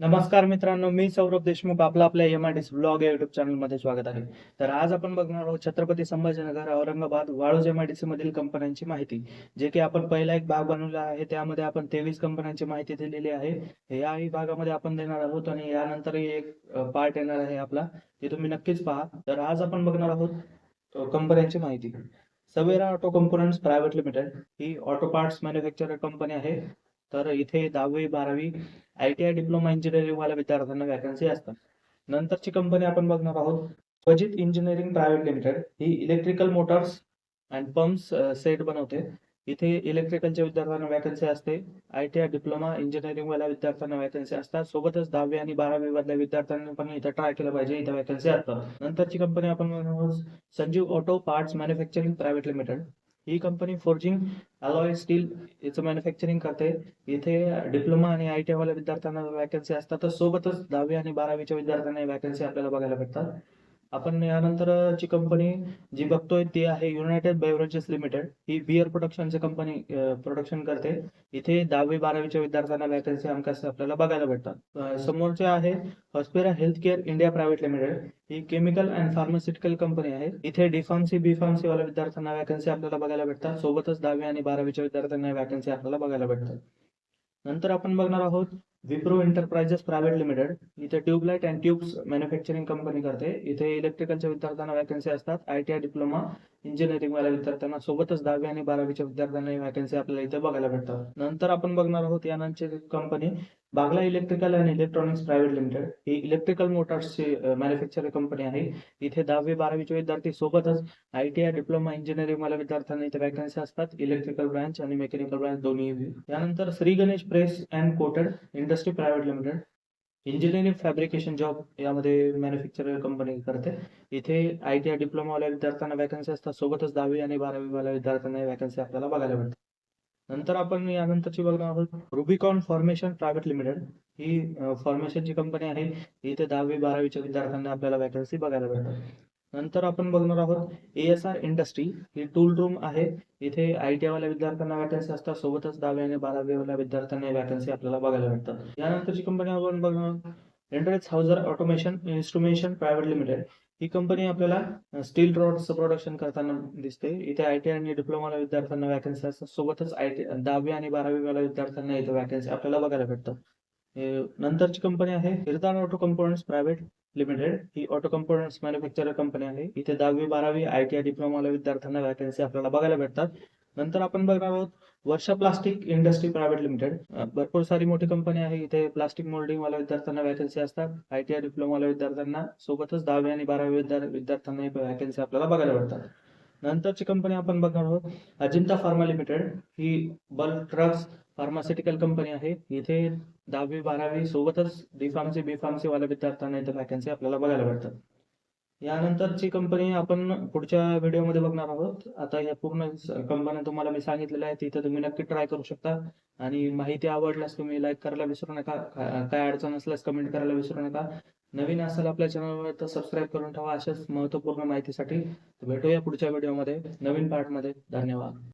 नमस्कार मित्रांनो मी सौरभ देशमुख आपलं आपल्या एम आय डी ब्लॉग या युट्यूब चॅनलमध्ये स्वागत आहे. तर आज आपण बघणार आहोत Chhatrapati Sambhajinagar Aurangabad Waluj M I D C मधील कंपन्यांची माहिती जे की आपण पहिला एक भाग बनवला आहे त्यामध्ये आपण तेवीस कंपन्यांची माहिती दिलेली आहे. याही भागामध्ये आपण देणार आहोत आणि यानंतरही एक पार्ट येणार आहे आपला ते तुम्ही नक्कीच पहा. तर आज आपण बघणार आहोत कंपन्यांची माहिती. Savera auto components private limited ही ऑटो पार्ट्स मॅन्युफॅक्चरर कंपनी आहे. तर इथे दहावी बारावी I T I diploma engineering वाल्या विद्यार्थ्यांना वॅकन्सी असतात. नंतरची कंपनी आपण बघणार आहोत Swajit engineering private limited he electrical motors and pumps set बनवते. इथे इलेक्ट्रिकलच्या विद्यार्थ्यांना वॅकन्सी असते. I T I diploma engineering वाल्या विद्यार्थ्यांना वॅकन्सी असतात. सोबतच दहावी आणि बारावी मधल्या विद्यार्थ्यांनी पण इथे ट्राय केलं पाहिजे. इथे वॅकन्सी असतात नंतरची कंपनी आपण बघणार Sanjeev auto parts manufacturing private limited ही कंपनी फोर्जिंग अलॉय स्टील याचं मॅन्युफॅक्चरिंग करते. इथे डिप्लोमा आणि आय टी आय वाल्या विद्यार्थ्यांना वॅकन्सी असतात. तर सोबतच दहावी आणि बारावीच्या विद्यार्थ्यांना वॅकन्सी आपल्याला बघायला भेटतात. आपण यानंतरची कंपनी जी बघतोय ती आहे युनायटेड बेवरेजेस लिमिटेड ही बिअर प्रोडक्शनची कंपनी प्रोडक्शन करते. इथे दहावी बारावीच्या विद्यार्थ्यांना वॅकन्सी हमखास आपल्याला बघायला भेटतात. समोरचे आहे Hospira health care India private limited he chemical and pharmaceutical company आहे. इथे डिफार्मसी बी फार्मसी वाल्या विद्यार्थ्यांना वॅकन्सी आपल्याला बघायला भेटतात. सोबतच दहावी आणि बारावीच्या विद्यार्थ्यांना वॅकन्सी आपल्याला बघायला भेटतात. नंतर आपण बघणार आहोत विप्रो एंटरप्राइजेस प्रायव्हेट लिमिटेड इथे tubelight and tubes manufacturing company करते. इथे इलेक्ट्रिकलच्या विद्यार्थ्यांना वॅकन्सी असतात. I T I diploma engineering वाल्या विद्यार्थ्यांना. सोबतच दहावी आणि बारावीच्या विद्यार्थ्यांना वॅकन्सी आपल्याला इथे बघायला भेटतात. नंतर आपण बघणार आहोत यानंतरची company Bagla electrical and electronics private limited he electrical मोटर्सची मॅन्युफॅक्चरिंग कंपनी आहे. इथे दहावी बारावीचे विद्यार्थी सोबतच I T I diploma engineering वाल्या विद्यार्थ्यांना इथे वॅकन्सी असतात. इलेक्ट्रिकल ब्रांच आणि मेकॅनिकल ब्रांच दोन्ही यानंतर Shri Ganesh press and coated industry private limited. Engineering fabrication job यामध्ये मॅन्युफॅक्चर कंपनी करते. इथे आय टी आय डिप्लोमावाल्या विद्यार्थ्यांना वॅकन्सी असतात. सोबतच दहावी आणि बारावीवाल्या विद्यार्थ्यांना वॅकन्सी आपल्याला बघायला मिळते. नंतर आपण यानंतरची बघणार आहोत रुबिकॉन फॉर्मेशन प्रायव्हेट लिमिटेड ही फॉर्मेशनची कंपनी आहे. इथे दहावी बारावीच्या विद्यार्थ्यांना आपल्याला वॅकन्सी बघायला मिळते. नंतर आपण बघणार आहोत ए एस आर इंडस्ट्री ही टूल रूम आहे. इथे आय टी आयवाल्या विद्यार्थ्यांना वॅकन्सी असतात. सोबतच दहावी आणि बारावीवाल्या विद्यार्थ्यांना वॅकन्सी आपल्याला बघायला भेटतात. यानंतरची कंपनी आपण बघणार Endress Hauser automation instrumentation private limited ही कंपनी आपल्याला स्टील रॉड्सचं प्रोडक्शन करताना दिसते. इथे आय टी आणि डिप्लोमाला विद्यार्थ्यांना वॅकन्सी असतात. सोबतच आय टी दहावी आणि बारावीवाल्या विद्यार्थ्यांना इथे वॅकन्सी आपल्याला बघायला भेटतं नंतरची कंपनी आहे. Hirdan auto components private limited ही ऑटो कंपोनंट्स मॅन्युफॅक्चर कंपनी आहे. इथे दहावी बारावी आय टी आय डिप्लोमाला विद्यार्थ्यांना वॅकन्सी आपल्याला बघायला भेटतात. नंतर आपण बघणार आहोत Varsha plastic industry private limited भरपूर सारी मोठी कंपनी आहे. इथे प्लास्टिक मोल्डिंग वाल्या विद्यार्थ्यांना वॅकन्सी असतात. आय टी आय डिप्लोमाला विद्यार्थ्यांना सोबतच दहावी आणि बारावी विद्यार्थ्यांना वॅकन्सी आपल्याला बघायला भेटतात. नंतरची कंपनी आपण बघणार आहोत अजिंता फार्मा लिमिटेड ही बल्क ड्रग्स फार्मास्युटिकल कंपनी आहे. इथे दहावी बारावी सोबतच डी फार्मसी बी फार्मसी वाल्या विद्यार्थ्यांना इथे वॅकन्सी आपल्याला बघायला भेटतात. यानंतरची कंपनी आपण पुढच्या व्हिडिओमध्ये बघणार आहोत. आता या पूर्ण कंपन्या तुम्हाला मी सांगितलेल्या आहेत तिथे तुम्ही नक्की ट्राय करू शकता. आणि माहिती आवडल्यास तुम्ही लाईक करायला विसरू नका. काय अडचण असल्यास कमेंट करायला विसरू नका. नवीन असाल आपल्या चॅनलवर तर सबस्क्राईब करून ठेवा अशाच महत्त्वपूर्ण माहितीसाठी. भेटूया पुढच्या व्हिडिओमध्ये नवीन पार्टमध्ये धन्यवाद.